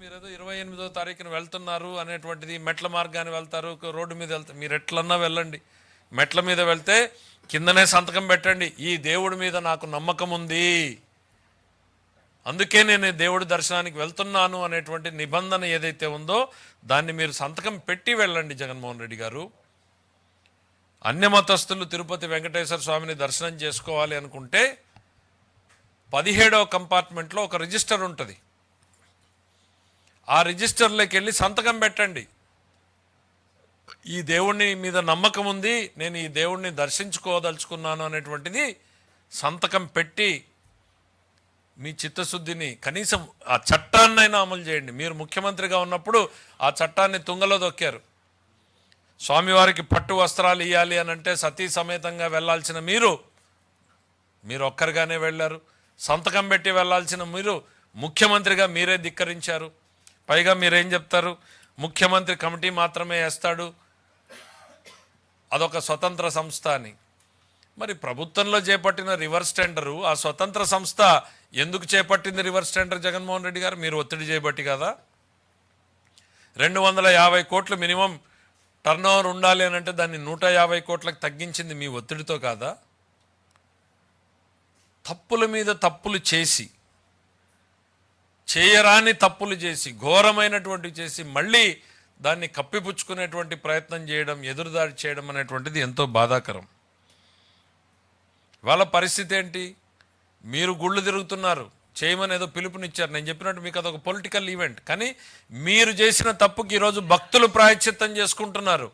మీరు ఏదో ఇరవై ఎనిమిదో తారీఖున వెళ్తున్నారు అనేటువంటిది మెట్ల మార్గాన్ని వెళ్తారు రోడ్డు మీద వెళ్తారు. మీరు ఎట్లన్నా వెళ్ళండి. మెట్ల మీద వెళ్తే కిందనే సంతకం పెట్టండి. ఈ దేవుడి మీద నాకు నమ్మకం ఉంది. అందుకే నేను దేవుడి దర్శనానికి వెళ్తున్నాను అనేటువంటి నిబంధన ఏదైతే ఉందో దాన్ని మీరు సంతకం పెట్టి వెళ్ళండి జగన్మోహన్ రెడ్డి గారు. అన్యమతస్థులు తిరుపతి వెంకటేశ్వర స్వామిని దర్శనం చేసుకోవాలి అనుకుంటే పదిహేడవ కంపార్ట్మెంట్లో ఒక రిజిస్టర్ ఉంటుంది. ఆ రిజిస్టర్లోకి వెళ్ళి సంతకం పెట్టండి. ఈ దేవుణ్ణి మీద నమ్మకం ఉంది నేను ఈ దేవుణ్ణి దర్శించుకోదలుచుకున్నాను అనేటువంటిది సంతకం పెట్టి మీ చిత్తశుద్ధిని కనీసం ఆ చట్టాన్నైనా అమలు చేయండి. మీరు ముఖ్యమంత్రిగా ఉన్నప్పుడు ఆ చట్టాన్ని తుంగలో దొక్కారు స్వామివారికి పట్టు వస్త్రాలు ఇవ్వాలి అని అంటే సతీ సమేతంగా వెళ్ళాల్సిన మీరు మీరు ఒక్కరిగానే వెళ్ళారు. సంతకం పెట్టి వెళ్ళాల్సిన మీరు ముఖ్యమంత్రిగా మీరే ధిక్కరించారు. పైగా మీరేం చెప్తారు? ముఖ్యమంత్రి కమిటీ మాత్రమే వేస్తాడు. అదొక స్వతంత్ర సంస్థ అని. మరి ప్రభుత్వంలో చేపట్టిన రివర్స్ టెండరు ఆ స్వతంత్ర సంస్థ ఎందుకు చేపట్టింది రివర్స్ టెండర్ జగన్మోహన్ రెడ్డి గారు? మీరు ఒత్తిడి చేయబట్టి కదా. రెండు వందల యాభై కోట్లు మినిమం టర్న్ ఓవర్ ఉండాలి అని అంటే దాన్ని నూట యాభై కోట్లకు తగ్గించింది మీ ఒత్తిడితో కాదా? తప్పుల మీద తప్పులు చేసి చేయరాని తప్పులు చేసి ఘోరమైనటువంటి చేసి మళ్ళీ దాన్ని కప్పిపుచ్చుకునేటువంటి ప్రయత్నం చేయడం ఎదురుదాడి చేయడం అనేటువంటిది ఎంతో బాధాకరం. వాళ్ళ పరిస్థితి ఏంటి? మీరు గుళ్ళు తిరుగుతున్నారు. చేయమని ఏదో పిలుపునిచ్చారు. నేను చెప్పినట్టు మీకు అదొక పొలిటికల్ ఈవెంట్ కానీ మీరు చేసిన తప్పుకి ఈరోజు భక్తులు ప్రాయశ్చిత్తం చేసుకుంటున్నారు.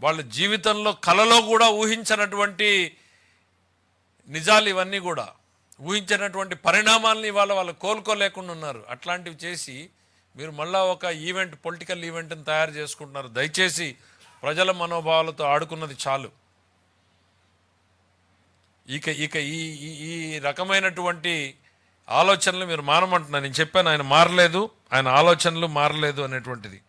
వాళ్ళ జీవితంలో కలలో కూడా ఊహించినటువంటి నిజాలు ఇవన్నీ కూడా ఊహించినటువంటి పరిణామాలను ఇవాళ వాళ్ళు కోలుకోలేకుండా ఉన్నారు. అట్లాంటివి చేసి మీరు మళ్ళా ఒక ఈవెంట్ పొలిటికల్ ఈవెంట్ని తయారు చేసుకుంటున్నారు. దయచేసి ప్రజల మనోభావాలతో ఆడుకున్నది చాలు. ఇక ఇక ఈ ఈ- ఈ రకమైనటువంటి ఆలోచనలు మీరు మానమంటున్నారు. నేను చెప్పాను ఆయన మారలేదు ఆయన ఆలోచనలు మారలేదు అనేటువంటిది.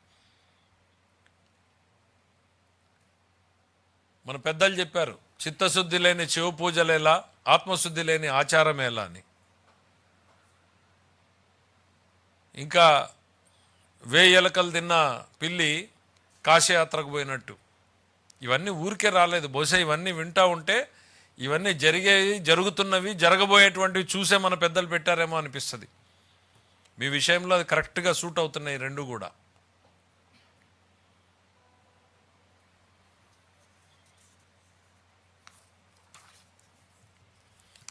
మన పెద్దలు చెప్పారు చిత్తశుద్ధి లేని శివ పూజలేలా ఆత్మశుద్ధి లేని ఆచారమేలా అని. ఇంకా వేయి ఎలకలు తిన్న పిల్లి కాశయాత్రకు పోయినట్టు. ఇవన్నీ ఊరికే రాలేదు. బహుశా ఇవన్నీ వింటా ఉంటే ఇవన్నీ జరిగేవి జరుగుతున్నవి జరగబోయేటువంటివి చూసే మన పెద్దలు పెట్టారేమో అనిపిస్తుంది. మీ విషయంలో అది కరెక్ట్గా సూట్ అవుతున్నాయి రెండు కూడా.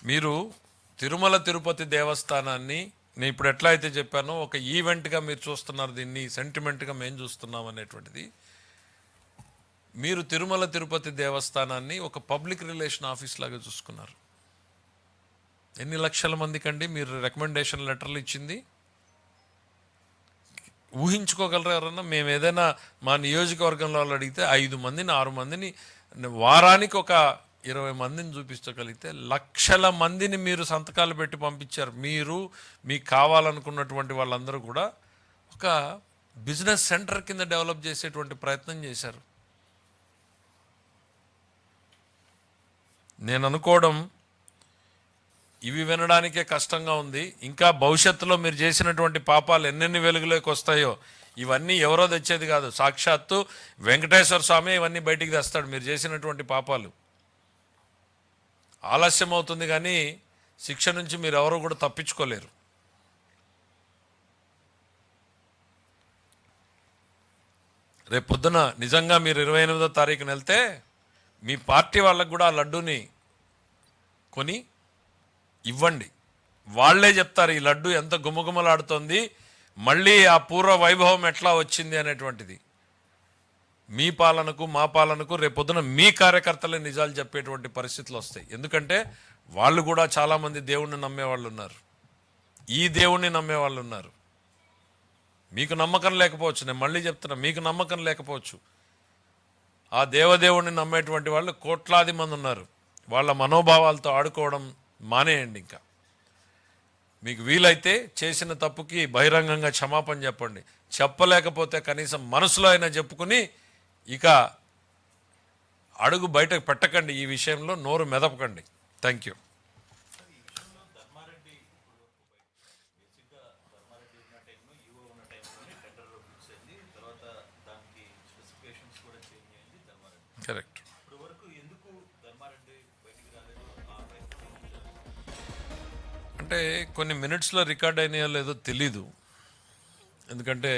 మీరు తిరుమల తిరుపతి దేవస్థానాన్ని నేను ఇప్పుడు ఎట్లా అయితే చెప్పానో ఒక ఈవెంట్గా మీరు చూస్తున్నారు దీన్ని సెంటిమెంట్గా మేము చూస్తున్నాం అనేటువంటిది. మీరు తిరుమల తిరుపతి దేవస్థానాన్ని ఒక పబ్లిక్ రిలేషన్ ఆఫీస్ లాగా చూసుకున్నారు. ఎన్ని లక్షల మందికండి మీరు రికమెండేషన్ లెటర్లు ఇచ్చింది? ఊహించుకోగలరా ఎవరన్నా? మేము ఏదైనా మా నియోజకవర్గంలో వాళ్ళు అడిగితే ఐదు మందిని ఆరు మందిని వారానికి ఒక ఇరవై మందిని చూపించగలిగితే లక్షల మందిని మీరు సంతకాలు పెట్టి పంపించారు. మీరు మీకు కావాలనుకున్నటువంటి వాళ్ళందరూ కూడా ఒక బిజినెస్ సెంటర్ కింద డెవలప్ చేసేటువంటి ప్రయత్నం చేశారు. నేను అనుకోవడం ఇవి వినడానికే కష్టంగా ఉంది. ఇంకా భవిష్యత్తులో మీరు చేసినటువంటి పాపాలు ఎన్నెన్ని వెలుగులోకి వస్తాయో ఇవన్నీ ఎవరో తెచ్చేది కాదు. సాక్షాత్తు వెంకటేశ్వర స్వామి ఇవన్నీ బయటికి తెస్తాడు. మీరు చేసినటువంటి పాపాలు. ఆలస్యం అవుతుంది కానీ శిక్ష నుంచి మీరు ఎవరు కూడా తప్పించుకోలేరు. రేపు పొద్దున నిజంగా మీరు ఇరవై ఎనిమిదో తారీఖున వెళ్తే మీ పార్టీ వాళ్ళకు కూడా ఆ లడ్డూని కొని ఇవ్వండి. వాళ్ళే చెప్తారు ఈ లడ్డు ఎంత గుమగుమలాడుతోంది మళ్ళీ ఆ పూర్వ వైభవం ఎట్లా వచ్చింది అనేటువంటిది. మీ పాలనకు మా పాలనకు రేపొద్దున మీ కార్యకర్తలే నిజాలు చెప్పేటువంటి పరిస్థితులు వస్తాయి. ఎందుకంటే వాళ్ళు కూడా చాలామంది దేవుణ్ణి నమ్మే వాళ్ళు ఉన్నారు. ఈ దేవుణ్ణి నమ్మే వాళ్ళు ఉన్నారు. మీకు నమ్మకం లేకపోవచ్చు. నేను మళ్ళీ చెప్తున్నా మీకు నమ్మకం లేకపోవచ్చు. ఆ దేవదేవుణ్ణి నమ్మేటువంటి వాళ్ళు కోట్లాది మంది ఉన్నారు. వాళ్ళ మనోభావాలతో ఆడుకోవడం మానేయండి ఇంకా. మీకు వీలైతే చేసిన తప్పుకి బహిరంగంగా క్షమాపణ చెప్పండి. చెప్పలేకపోతే కనీసం మనసులో అయినా చెప్పుకుని ఇక అడుగు బయటకు పెట్టకండి ఈ విషయంలో నోరు మెదపకండి. థ్యాంక్ యూ కరెక్ట్ అంటే కొన్ని మినిట్స్లో రికార్డ్ అయినాయో లేదో తెలీదు. ఎందుకంటే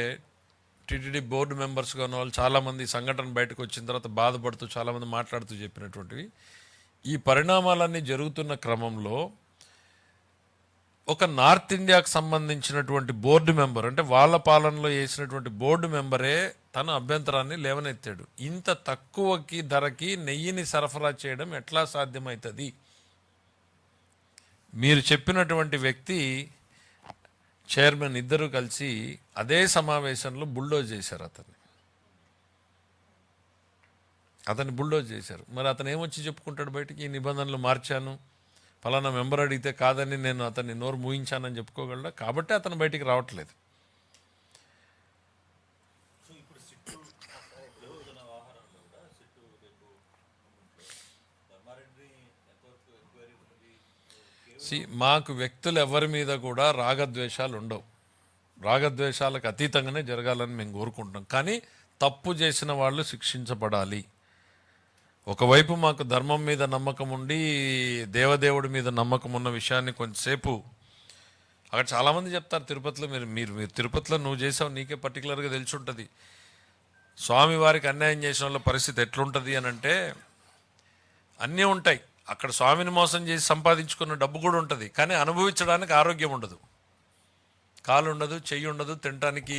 టీటీడీ బోర్డు మెంబర్స్గా ఉన్న వాళ్ళు చాలామంది సంఘటన బయటకు వచ్చిన తర్వాత బాధపడుతూ చాలామంది మాట్లాడుతూ చెప్పినటువంటివి. ఈ పరిణామాలన్నీ జరుగుతున్న క్రమంలో ఒక నార్త్ ఇండియాకు సంబంధించినటువంటి బోర్డు మెంబర్ అంటే వాళ్ళ పాలనలో వేసినటువంటి బోర్డు మెంబరే తన అభ్యంతరాన్ని లేవనెత్తాడు. ఇంత తక్కువకి ధరకి నెయ్యిని సరఫరా చేయడం ఎట్లా సాధ్యమవుతుంది మీరు చెప్పినటువంటి వ్యక్తి చైర్మన్ ఇద్దరు కలిసి అదే సమావేశంలో బుల్డోజ్ చేశారు అతన్ని. అతన్ని బుల్డోజ్ చేశారు. మరి అతను ఏమొచ్చి చెప్పుకుంటాడు బయటికి? ఈ నిబంధనలు మార్చాను. ఫలానా మెంబర్ అడిగితే కాదని నేను అతన్ని నోరు మూయించానని చెప్పుకోగలడా? కాబట్టి అతను బయటికి రావట్లేదు సో ఇప్పుడు సిట్టు జరుగుతున్న వ్యవహారంలో కూడా సిట్టు రేపు ధర్మారెడ్డి ఎంతవరకు ఎంక్వైరీ ఉన్నది సి మాకు వ్యక్తులు ఎవరి మీద కూడా రాగద్వేషాలు ఉండవు రాగద్వేషాలకు అతీతంగానే జరగాలని మేము కోరుకుంటున్నాం. కానీ తప్పు చేసిన వాళ్ళు శిక్షించబడాలి. ఒకవైపు మాకు ధర్మం మీద నమ్మకం ఉండి దేవదేవుడి మీద నమ్మకం ఉన్న విషయాన్ని కొంచెంసేపు అక్కడ చాలామంది చెప్తారు తిరుపతిలో మీరు మీరు మీరు తిరుపతిలో నువ్వు చేసావు నీకే పర్టికులర్గా తెలిసి ఉంటుంది స్వామి వారికి అన్యాయం చేసిన వాళ్ళ పరిస్థితి ఎట్లుంటుంది అని అంటే అన్నీ ఉంటాయి. అక్కడ స్వామిని మోసం చేసి సంపాదించుకున్న డబ్బు కూడా ఉంటుంది కానీ అనుభవించడానికి ఆరోగ్యం ఉండదు. కాలు ఉండదు చెయ్యి ఉండదు తినటానికి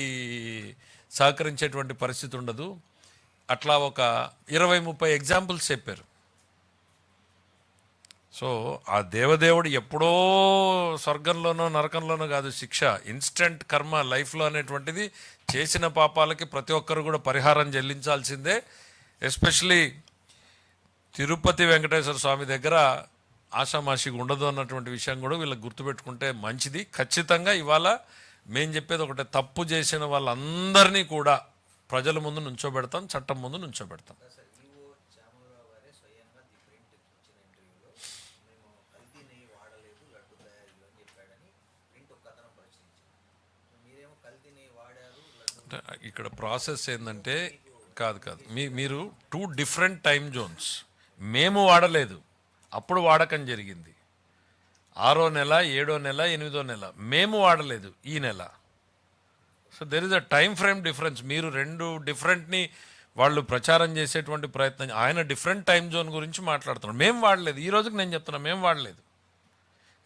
సహకరించేటువంటి పరిస్థితి ఉండదు. అట్లా ఒక ఇరవై ముప్పై ఎగ్జాంపుల్స్ చెప్పారు. సో ఆ దేవదేవుడు ఎప్పుడో స్వర్గంలోనో నరకంలోనో కాదు శిక్ష ఇన్స్టెంట్ కర్మ లైఫ్లో అనేటువంటిది చేసిన పాపాలకి ప్రతి ఒక్కరు కూడా పరిహారం చెల్లించాల్సిందే. ఎస్పెషలీ తిరుపతి వెంకటేశ్వర స్వామి దగ్గర ఆషామాషిగా ఉండదు అన్నటువంటి విషయం కూడా వీళ్ళకి గుర్తుపెట్టుకుంటే మంచిది. ఖచ్చితంగా ఇవాళ మేము చెప్పేది ఒకటే తప్పు చేసిన వాళ్ళందరినీ కూడా ప్రజల ముందు నుంచోబెడతాం చట్టం ముందు నుంచోబెడతాం. ఇక్కడ ప్రాసెస్ ఏంటంటే కాదు కాదు. మీ మీరు టూ డిఫరెంట్ టైం జోన్స్. మేము వాడలేదు. అప్పుడు వాడకం జరిగింది. ఆరో నెల ఏడో నెల ఎనిమిదో నెల మేము వాడలేదు ఈ నెల. So there is a time frame difference మీరు రెండు డిఫరెంట్ని వాళ్ళు ప్రచారం చేసేటువంటి ప్రయత్నం ఆయన డిఫరెంట్ టైం జోన్ గురించి మాట్లాడుతున్నారు. మేము వాడలేదు. ఈ రోజుకి నేను చెప్తున్నా మేము వాడలేదు.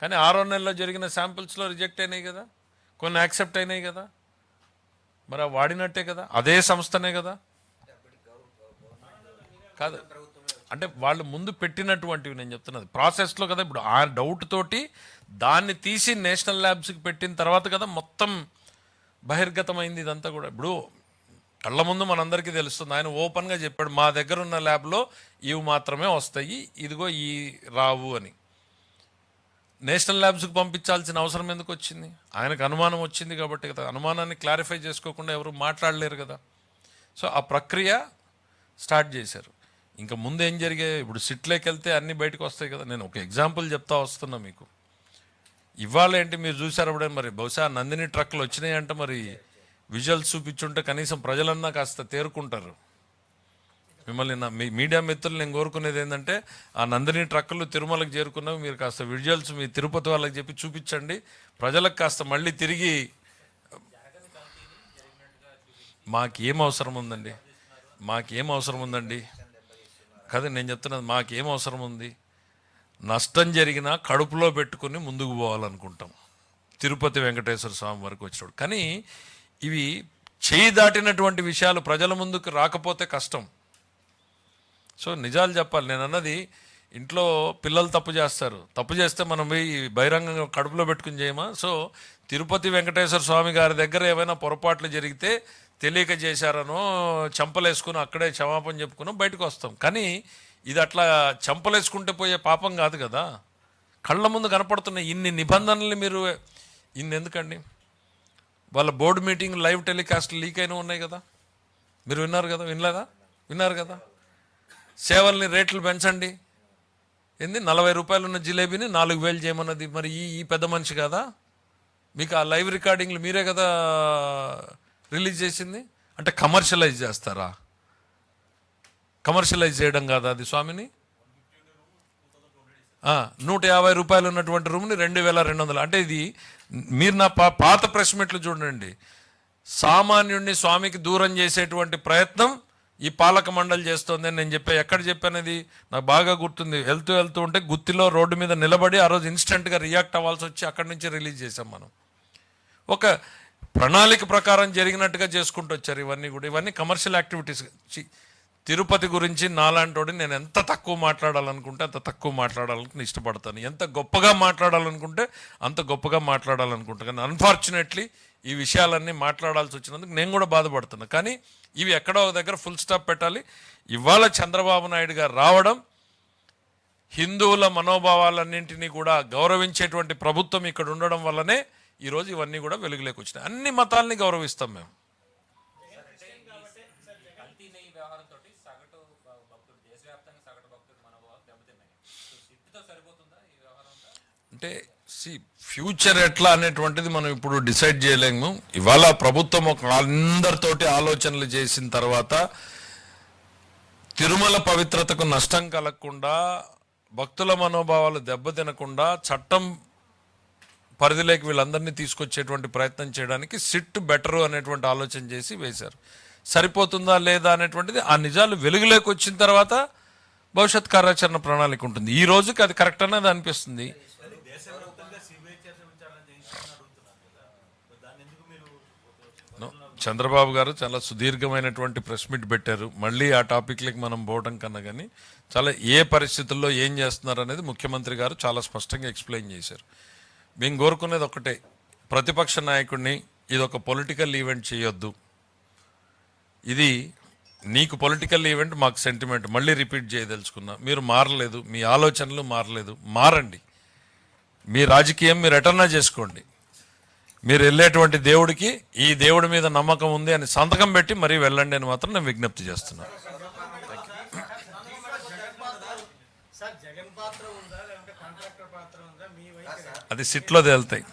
కానీ ఆరో నెలలో జరిగిన శాంపిల్స్లో రిజెక్ట్ అయినాయి కదా? కొన్ని యాక్సెప్ట్ అయినాయి కదా? మరి వాడినట్టే కదా? అదే సంస్థనే కదా? కాదు. అంటే వాళ్ళు ముందు పెట్టినటువంటివి నేను చెప్తున్నది. ప్రాసెస్లో కదా ఇప్పుడు ఆ డౌట్ తోటి దాన్ని తీసి నేషనల్ ల్యాబ్స్కి పెట్టిన తర్వాత కదా మొత్తం బహిర్గతమైంది ఇదంతా కూడా. ఇప్పుడు కళ్ళ ముందు మనందరికీ తెలుస్తుంది. ఆయన ఓపెన్గా చెప్పాడు మా దగ్గర ఉన్న ల్యాబ్లో ఇవి మాత్రమే వస్తాయి. ఇదిగో ఈ రావు అని. నేషనల్ ల్యాబ్స్కి పంపించాల్సిన అవసరం ఎందుకు వచ్చింది? ఆయనకు అనుమానం వచ్చింది కాబట్టి కదా. అనుమానాన్ని క్లారిఫై చేసుకోకుండా ఎవరు మాట్లాడలేరు కదా. సో ఆ ప్రక్రియ స్టార్ట్ చేశారు. ఇంకా ముందు ఏం జరిగాయి ఇప్పుడు సిట్లోకి వెళ్తే అన్నీ బయటకు వస్తాయి కదా. నేను ఒక ఎగ్జాంపుల్ చెప్తా వస్తున్నా మీకు. ఇవాళ ఏంటి మీరు చూసారు అప్పుడే మరి బహుశా నందిని ట్రక్లు వచ్చినాయి అంటే మరి. విజువల్స్ చూపించుంటే కనీసం ప్రజలన్నా కాస్త తేరుకుంటారు. మిమ్మల్ని నా మీ మీడియా మిత్రులు నేను కోరుకునేది ఏంటంటే ఆ నందిని ట్రక్కులు తిరుమలకు చేరుకున్నవి మీరు కాస్త విజువల్స్ మీ తిరుపతి వాళ్ళకి చెప్పి చూపించండి. ప్రజలకు కాస్త మళ్ళీ తిరిగి మాకు ఏం అవసరం ఉందండి? మాకు ఏం అవసరం ఉందండి? కదా నేను చెప్తున్నది మాకేం అవసరం ఉంది? నష్టం జరిగినా కడుపులో పెట్టుకుని ముందుకు పోవాలనుకుంటాం. తిరుపతి వెంకటేశ్వర స్వామి వరకు వచ్చినప్పుడు కానీ ఇవి చేయి దాటినటువంటి విషయాలు ప్రజల ముందుకు రాకపోతే కష్టం. సో నిజాలు చెప్పాలి. నేను అన్నది ఇంట్లో పిల్లలు తప్పు చేస్తారు. తప్పు చేస్తే మనం పోయి బహిరంగంగా కడుపులో పెట్టుకుని చేయమా? సో తిరుపతి వెంకటేశ్వర స్వామి గారి దగ్గర ఏమైనా పొరపాట్లు జరిగితే తెలియక చేశారనో చంపలేసుకుని అక్కడే క్షమాపణ చెప్పుకుని బయటకు వస్తాం. కానీ ఇది అట్లా చంపలేసుకుంటే పోయే పాపం కాదు కదా. కళ్ళ ముందు కనపడుతున్న ఇన్ని నిబంధనలు మీరు ఇన్ని ఎందుకండి వాళ్ళ board meeting live telecast leak అయినా ఉన్నాయి కదా. మీరు విన్నారు కదా వినలేదా? విన్నారు కదా. సేవల్ని రేట్లు పెంచండి. ఏంది? నలభై రూపాయలు ఉన్న జిలేబీని నాలుగు వేలు చేయమన్నది. మరి ఈ ఈ పెద్ద మనిషి కదా? మీకు ఆ లైవ్ రికార్డింగ్లు మీరే కదా రిలీజ్ చేసింది? అంటే కమర్షియలైజ్ చేస్తారా? కమర్షియలైజ్ చేయడం కాదా అది స్వామిని? నూట యాభై రూపాయలు ఉన్నటువంటి రూమ్ని రెండు వేల రెండు వందలు. అంటే ఇది మీరు నా పా పాత ప్రెస్ మీట్లు చూడండి. సామాన్యుడిని స్వామికి దూరం చేసేటువంటి ప్రయత్నం ఈ పాలక మండలి చేస్తోంది అని నేను చెప్పా. ఎక్కడ చెప్పానది? నాకు బాగా గుర్తుంది. వెళ్తూ వెళ్తూ ఉంటే గుత్తిలో రోడ్డు మీద నిలబడి ఆ రోజు ఇన్స్టెంట్గా రియాక్ట్ అవ్వాల్సి వచ్చి అక్కడి నుంచి రిలీజ్ చేసాం మనం. ఒక ప్రణాళిక ప్రకారం జరిగినట్టుగా చేసుకుంటూ వచ్చారు ఇవన్నీ కూడా. ఇవన్నీ కమర్షియల్ యాక్టివిటీస్ చి- తిరుపతి గురించి నాలాంటి నేను ఎంత తక్కువ మాట్లాడాలనుకుంటే అంత తక్కువ మాట్లాడాలనుకుని ఇష్టపడతాను. ఎంత గొప్పగా మాట్లాడాలనుకుంటే అంత గొప్పగా మాట్లాడాలనుకుంటాను కానీ అన్ఫార్చునేట్లీ ఈ విషయాలన్నీ మాట్లాడాల్సి వచ్చినందుకు నేను కూడా బాధపడుతున్నా. కానీ ఇవి ఎక్కడో ఒక దగ్గర ఫుల్ స్టాప్ పెట్టాలి. ఇవాళ చంద్రబాబు నాయుడు గారు రావడం హిందువుల మనోభావాలన్నింటినీ కూడా గౌరవించేటువంటి ప్రభుత్వం ఇక్కడ ఉండడం వల్లనే ఈరోజు ఇవన్నీ కూడా వెలుగులోకి వచ్చినాయి. అన్ని మతాల్ని గౌరవిస్తాం మేము. అంటే సి ఫ్యూచర్ ఎట్లా అనేటువంటిది మనం ఇప్పుడు డిసైడ్ చేయలేము ఇవాళ ప్రభుత్వం ఒక అందరితోటి ఆలోచనలు చేసిన తర్వాత తిరుమల పవిత్రతకు నష్టం కలగకుండా భక్తుల మనోభావాలు దెబ్బతినకుండా చట్టం పరిధిలోకి వీళ్ళందరినీ తీసుకొచ్చేటువంటి ప్రయత్నం చేయడానికి సిట్ బెటరు అనేటువంటి ఆలోచన చేసి వేశారు. సరిపోతుందా లేదా అనేటువంటిది ఆ నిజాలు వెలుగులోకి వచ్చిన తర్వాత భవిష్యత్ కార్యాచరణ ప్రణాళిక ఉంటుంది. ఈ రోజుకి అది కరెక్ట్ అనేది అనిపిస్తుంది. చంద్రబాబు గారు చాలా సుదీర్ఘమైనటువంటి ప్రెస్ మీట్ పెట్టారు. మళ్ళీ ఆ టాపిక్లకి మనం పోవడం కన్నా కానీ చాలా ఏ పరిస్థితుల్లో ఏం చేస్తున్నారు అనేది ముఖ్యమంత్రి గారు చాలా స్పష్టంగా ఎక్స్ప్లెయిన్ చేశారు. మేము కోరుకునేది ఒకటే ప్రతిపక్ష నాయకుడిని ఇది ఒక పొలిటికల్ ఈవెంట్ చేయొద్దు. ఇది నీకు పొలిటికల్ ఈవెంట్ మాకు సెంటిమెంట్ మళ్ళీ రిపీట్ చేయదలుచుకున్నా. మీరు మారలేదు మీ ఆలోచనలు మారలేదు. మారండి. మీ రాజకీయం మీరు ఎటర్నా చేసుకోండి. మీరు వెళ్ళేటువంటి దేవుడికి ఈ దేవుడి మీద నమ్మకం ఉంది అని సంతకం పెట్టి మరీ వెళ్ళండి అని మాత్రం నేను విజ్ఞప్తి చేస్తున్నాను సార్ జగన్ పాత్ర ఉందా లేదంటే కాంట్రాక్టర్ పాత్ర ఉందా మీ వైఖరి అది సిట్లో తేలుతాయి కొంతమంది అక్రమాలను రెగ్యులరైజ్ చేసినారని కూడా వచ్చింది కదా సో వాటి మీద కూడా అది సిట్లో తేలుతాయి.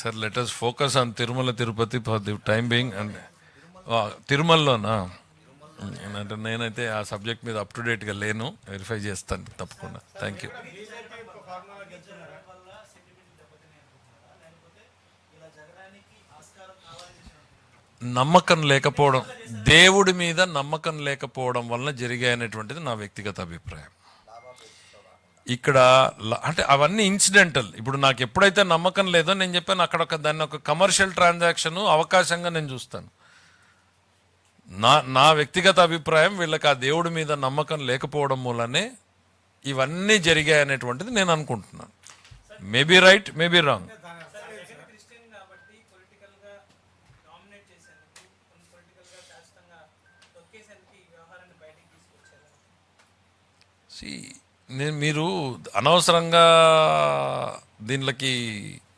Sir letters focus on Tirumala Tirupati for the time being and తిరుమలలోనా? అంటే నేనైతే ఆ సబ్జెక్ట్ మీద అప్ టు డేట్గా లేను. వెరిఫై చేస్తాను తప్పకుండా. థ్యాంక్ యూ నమ్మకం లేకపోవడం దేవుడి మీద నమ్మకం లేకపోవడం వలన జరిగాయనేటువంటిది నా వ్యక్తిగత అభిప్రాయం. ఇక్కడ అంటే అవన్నీ ఇన్సిడెంటల్ ఇప్పుడు నాకు ఎప్పుడైతే నమ్మకం లేదో నేను చెప్పాను అక్కడ ఒక దాన్ని ఒక కమర్షియల్ ట్రాన్సాక్షన్ అవకాశంగా నేను చూస్తాను. నా నా వ్యక్తిగత అభిప్రాయం వీళ్ళకి ఆ దేవుడి మీద నమ్మకం లేకపోవడం మూలనే ఇవన్నీ జరిగాయి అనేటువంటిది నేను అనుకుంటున్నాను. Maybe right maybe wrong Jagan Christian కాబట్టి పొలిటికల్గా డామినేట్ చేసేందుకు కొన్ని పొలిటికల్గా ఖచ్చితంగా తొక్కేసేందుకు వ్యవహారాన్ని బయటికి తీసుకొచ్చారు. నేను మీరు అనవసరంగా దీనికి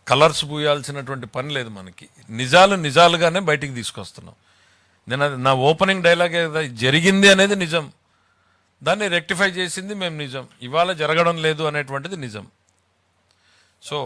కలర్స్ పూయాల్సినటువంటి పని లేదు మనకి. నిజాలు నిజాలుగానే బయటికి తీసుకొస్తున్నాం. నేను అది నా ఓపెనింగ్ డైలాగ్ జరిగింది అనేది నిజం. దాన్ని రెక్టిఫై చేసింది మేము నిజం. ఇవాళ జరగడం లేదు అనేటువంటిది నిజం. సో